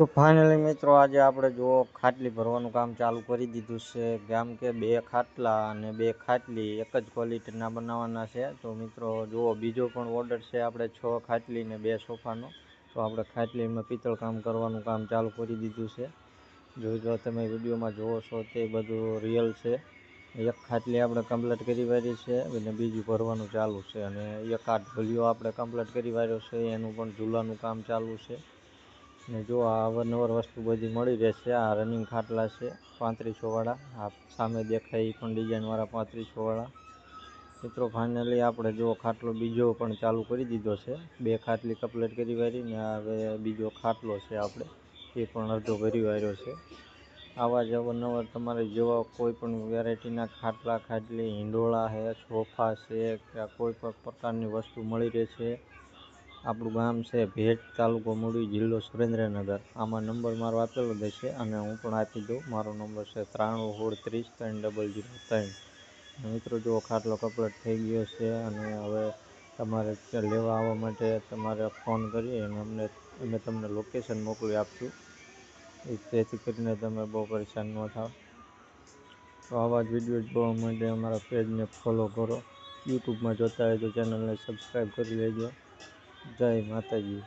તો ફાઇનલી મિત્રો આજે આપણે જુઓ ખાટલી ભરવાનું કામ ચાલુ કરી દીધું છે. કેમ કે બે ખાટલા અને બે ખાટલી એક જ ક્વોલિટીના બનાવવાના છે. તો મિત્રો જુઓ બીજો પણ ઓર્ડર છે આપણે છ ખાટલી ને બે સોફાનો. તો આપણે ખાટલીમાં પિત્તળ કામ કરવાનું કામ ચાલુ કરી દીધું છે. જોઈ તમે વિડીયોમાં જુઓ છો તે બધું રિયલ છે. એક ખાટલી આપણે કમ્પ્લીટ કરી વાળી છે અને બીજું ભરવાનું ચાલુ છે અને એક આઠ ભૂલિયો આપણે કમ્પ્લીટ કરી વાળ્યો છે. એનું પણ ઝૂલાનું કામ ચાલુ છે. ને જો આ અવારનવાર વસ્તુ બધી મળી રહેશે, આ રનિંગ ખાટલા છે, પાંત્રીસોવાળા, આ સામે દેખાય એ પણ ડિઝાઇનવાળા પાંત્રીસોવાળા. મિત્રો ફાઇનલી આપણે જો ખાટલો બીજો પણ ચાલુ કરી દીધો છે, બે ખાટલી કમ્પ્લીટ કરી વાળી ને હવે બીજો ખાટલો છે આપણે, એ પણ અડધો ભરી વાળ્યો છે. આવા જ અવારનવાર તમારે જેવા કોઈ પણ વેરાયટીના ખાટલા, ખાટલી, હિંડોળા છે, સોફા છે, કે કોઈ પણ પ્રકારની વસ્તુ મળી રહેશે આપણું ગામ છે ભેટ તાલુકો મૂળી જિલ્લો સુરેન્દ્રનગર. આમાં નંબર મારો આપેલો છે અને હું પણ આપી દઉં. મારો નંબર છે ત્રાણું સોળ ત્રીસ ત્રણ ડબલ જીરો ત્રણ. મિત્રો જો ખાટલો કમ્પ્લીટ થઈ ગયો છે અને હવે તમારે લેવા આવવા માટે તમારે ફોન કરી અને અમને, અમે તમને લોકેશન મોકલી આપશું. જેથી કરીને તમે બહુ પરેશાન ન થાવ. તો આવા જ વીડિયો જોવા માટે અમારા પેજને ફોલો કરો. યુટ્યુબમાં જોતા હોય તો ચેનલને સબસ્ક્રાઈબ કરી લેજો. જય માતાજી.